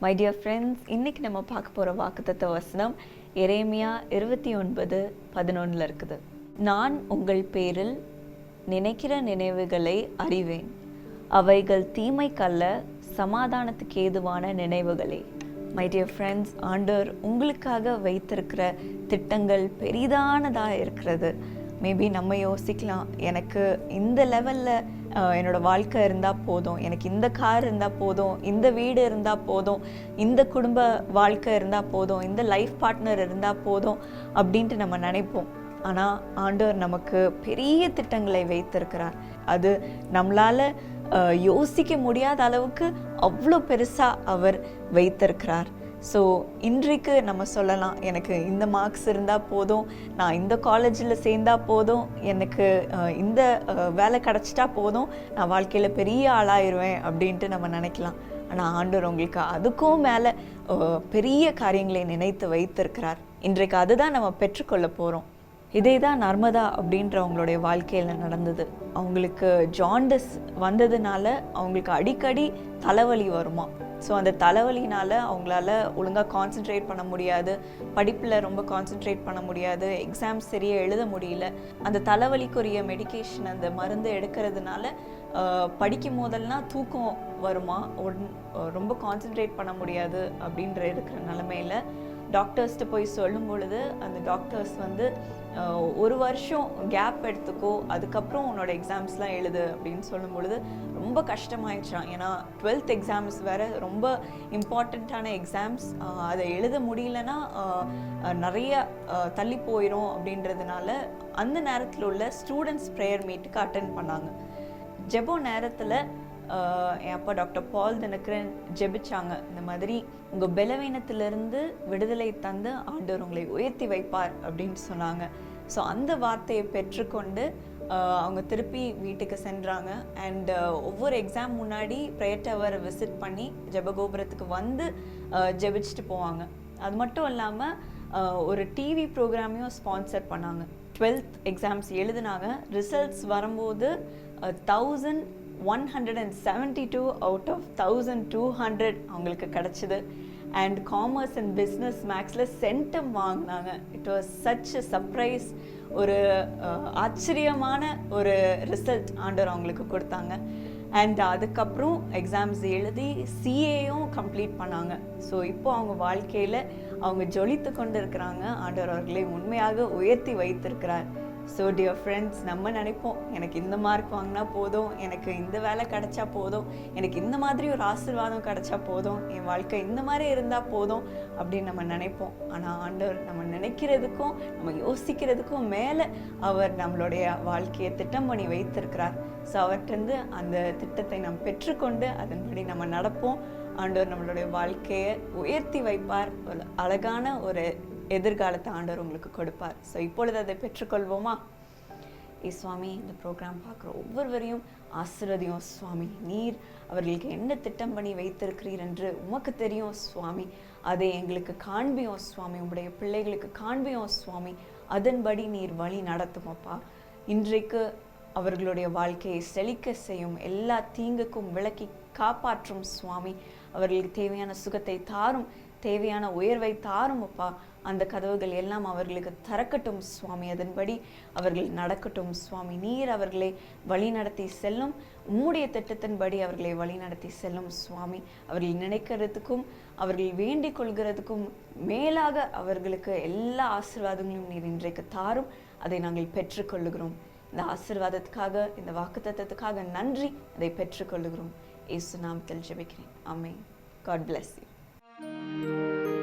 My dear friends இன்னைக்கு நம்ம பார்க்க போகிற வாக்குத்தத்த வசனம் எரேமியா இருபத்தி ஒன்பது பதினொன்றில் இருக்குது. நான் உங்கள் பேரில் நினைக்கிற நினைவுகளை அறிவேன். அவைகள் தீமைக்கல்ல சமாதானத்துக்கு ஏதுவான நினைவுகளே. மை டியர் ஃப்ரெண்ட்ஸ் ஆண்டவர் உங்களுக்காக வைத்திருக்கிற திட்டங்கள் பெரிதானதாக இருக்கிறது. மேபி நம்ம யோசிக்கலாம் எனக்கு இந்த லெவலில் என்னோட வாழ்க்கை இருந்தால் போதும். எனக்கு இந்த கார் இருந்தால் போதும். இந்த வீடு இருந்தால் போதும். இந்த குடும்ப வாழ்க்கை இருந்தால் போதும். இந்த லைஃப் பார்ட்னர் இருந்தால் போதும் அப்படின்ட்டு நம்ம நினைப்போம். ஆனால் ஆண்டவர் நமக்கு பெரிய திட்டங்களை வைத்திருக்கிறார். அது நம்மளால் யோசிக்க முடியாத அளவுக்கு அவ்வளோ பெருசாக அவர் வைத்திருக்கிறார். ஸோ இன்றைக்கு நம்ம சொல்லலாம் எனக்கு இந்த மார்க்ஸ் இருந்தால் போதும் நான் இந்த காலேஜில் சேர்ந்தா போதும் எனக்கு இந்த வேலை கிடச்சிட்டா போதும் நான் வாழ்க்கையில் பெரிய ஆளாயிருவேன் அப்படின்ட்டு நம்ம நினைக்கலாம். ஆனால் ஆண்டவர் உங்களுக்கு அதுக்கும் மேலே பெரிய காரியங்களை நினைத்து வைத்திருக்கிறார். இன்றைக்கு அதுதான் நம்ம பெற்றுக்கொள்ள போகிறோம் இதே தான் நர்மதா அப்படின்றவங்களுடைய வாழ்க்கையில் நடந்தது. அவங்களுக்கு ஜாண்டஸ் வந்ததுனால அவங்களுக்கு அடிக்கடி தலைவலி வருமா? ஸோ அந்த தலைவலினால் அவங்களால ஒழுங்காக கான்சென்ட்ரேட் பண்ண முடியாது. படிப்பில் ரொம்ப கான்சென்ட்ரேட் பண்ண முடியாது. எக்ஸாம்ஸ் சரியாக எழுத முடியல. அந்த தலைவலிக்குரிய மெடிகேஷன் அந்த மருந்து எடுக்கிறதுனால படிக்கும் போதெல்லாம் தூக்கம் வருமா? ஒன் ரொம்ப கான்சென்ட்ரேட் பண்ண முடியாது அப்படின்ற இருக்கிற நிலமையில டாக்டர்ஸ்கிட்ட போய் சொல்லும் பொழுது அந்த டாக்டர்ஸ் வந்து ஒரு வருஷம் கேப் எடுத்துக்கோ அதுக்கப்புறம் உன்னோட எக்ஸாம்ஸ்லாம் எழுது அப்படின்னு சொல்லும் பொழுது ரொம்ப கஷ்டமாயிடுச்சான் ஏன்னா டுவெல்த் எக்ஸாம்ஸ் வேற ரொம்ப இம்பார்ட்டண்ட்டான எக்ஸாம்ஸ் அதை எழுத முடியலன்னா நிறைய தள்ளி போயிடும் அப்படின்றதுனால அந்த நேரத்தில் உள்ள ஸ்டூடெண்ட்ஸ் ப்ரேயர் மீட்டுக்கு அட்டென்ட் பண்ணாங்க. ஜெபோ நேரத்தில் என் அப்பா டாக்டர் பால் தினக்கரன் ஜெபிச்சாங்க. இந்த மாதிரி உங்கள் பலவீனத்திலிருந்து விடுதலை தந்து ஆண்டவர் உங்களை உயர்த்தி வைப்பார் அப்படின்னு சொன்னாங்க. ஸோ அந்த வார்த்தையை பெற்றுக்கொண்டு அவங்க திருப்பி வீட்டுக்கு சென்றாங்க. அண்ட் ஒவ்வொரு எக்ஸாம் முன்னாடி ப்ரேயர் டவரை விசிட் பண்ணி ஜெபகோபுரத்துக்கு வந்து ஜெபிச்சுட்டு போவாங்க. அது மட்டும் இல்லாமல் ஒரு டிவி ப்ரோக்ராமையும் ஸ்பான்சர் பண்ணாங்க. டுவெல்த் எக்ஸாம்ஸ் எழுதினாங்க. ரிசல்ட்ஸ் வரும்போது thousand one hundred and seventy two out of thousand two hundred அவங்களுக்கு கிடச்சிது. அண்ட் காமர்ஸ் அண்ட் பிஸ்னஸ் மேக்ஸில் சென்டம் வாங்கினாங்க. It was such a surprise ஒரு ஆச்சரியமான ஒரு ரிசல்ட் ஆண்டர் அவங்களுக்கு கொடுத்தாங்க. அண்ட் அதுக்கப்புறம் எக்ஸாம்ஸ் எழுதி சிஏயும் கம்ப்ளீட் பண்ணாங்க. ஸோ இப்போ அவங்க வாழ்க்கையில் அவங்க ஜொலித்து கொண்டு இருக்கிறாங்க ஆண்டவர் அவர்களை உண்மையாக உயர்த்தி வைத்திருக்கிறார். ஸோ டியர் ஃப்ரெண்ட்ஸ் நம்ம நினைப்போம் எனக்கு இந்த மார்க் வாங்கினா போதும் எனக்கு இந்த வேலை கிடைச்சா போதும் எனக்கு இந்த மாதிரி ஒரு ஆசீர்வாதம் கிடைச்சா போதும் என் வாழ்க்கை இந்த மாதிரி இருந்தால் போதும் அப்படின்னு நம்ம நினைப்போம். ஆனால் ஆண்டவர் நம்ம நினைக்கிறதுக்கும் நம்ம யோசிக்கிறதுக்கும் மேலே அவர் நம்மளுடைய வாழ்க்கையை திட்டம் பண்ணி வைத்திருக்கிறார். ஸோ அவர்கிட்டருந்து அந்த திட்டத்தை நாம் பெற்றுக்கொண்டு அதன்படி நம்ம நடப்போம். ஆண்டவர் நம்மளுடைய வாழ்க்கையை உயர்த்தி வைப்பார். ஒரு அழகான ஒரு எதிர்காலத்தை ஆண்டவர் உங்களுக்கு கொடுப்பார். ஸோ இப்பொழுது அதை பெற்றுக்கொள்வோமா? ஏ சுவாமி இந்த ப்ரோக்ராம் பார்க்குற ஒவ்வொருவரையும் ஆசிர்வதியும் சுவாமி. நீர் அவர்களுக்கு என்ன திட்டம் பண்ணி வைத்திருக்கிறீர் என்று உமக்கு தெரியும் சுவாமி. அதை எங்களுக்கு காண்பியும் சுவாமி. உங்களுடைய பிள்ளைகளுக்கு காண்பியும் சுவாமி. அதன்படி நீர் வழி நடத்துமப்பா இன்றைக்கு அவர்களுடைய வாழ்க்கையை செழிக்க செய்யும் எல்லா தீங்குக்கும் விலக்கி காப்பாற்றும் சுவாமி. அவர்களுக்கு தேவையான சுகத்தை தாரும். தேவையான உயர்வை தாரும் அப்பா. அந்த கதவுகள் எல்லாம் அவர்களுக்கு திறக்கட்டும் சுவாமி. அதன்படி அவர்கள் நடக்கட்டும் சுவாமி. நீர் அவர்களை வழிநடத்தி செல்லும். உம்முடைய திட்டத்தின்படி அவர்களை வழிநடத்தி செல்லும் சுவாமி. அவர்கள் நினைக்கிறதுக்கும் அவர்கள் வேண்டிக் கொள்கிறதுக்கும் மேலாக அவர்களுக்கு எல்லா ஆசீர்வாதங்களும் நீர் இன்றைக்கு தாரும். அதை நாங்கள் பெற்றுக்கொள்ளுகிறோம். இந்த ஆசீர்வாதத்துக்காக இந்த வாக்குத்தத்தத்துக்காக நன்றி. அதை பெற்றுக்கொள்ளுகிறோம். இயேசு நாமத்தில் ஜெபிக்கிறேன். ஆமென். God bless Thank you.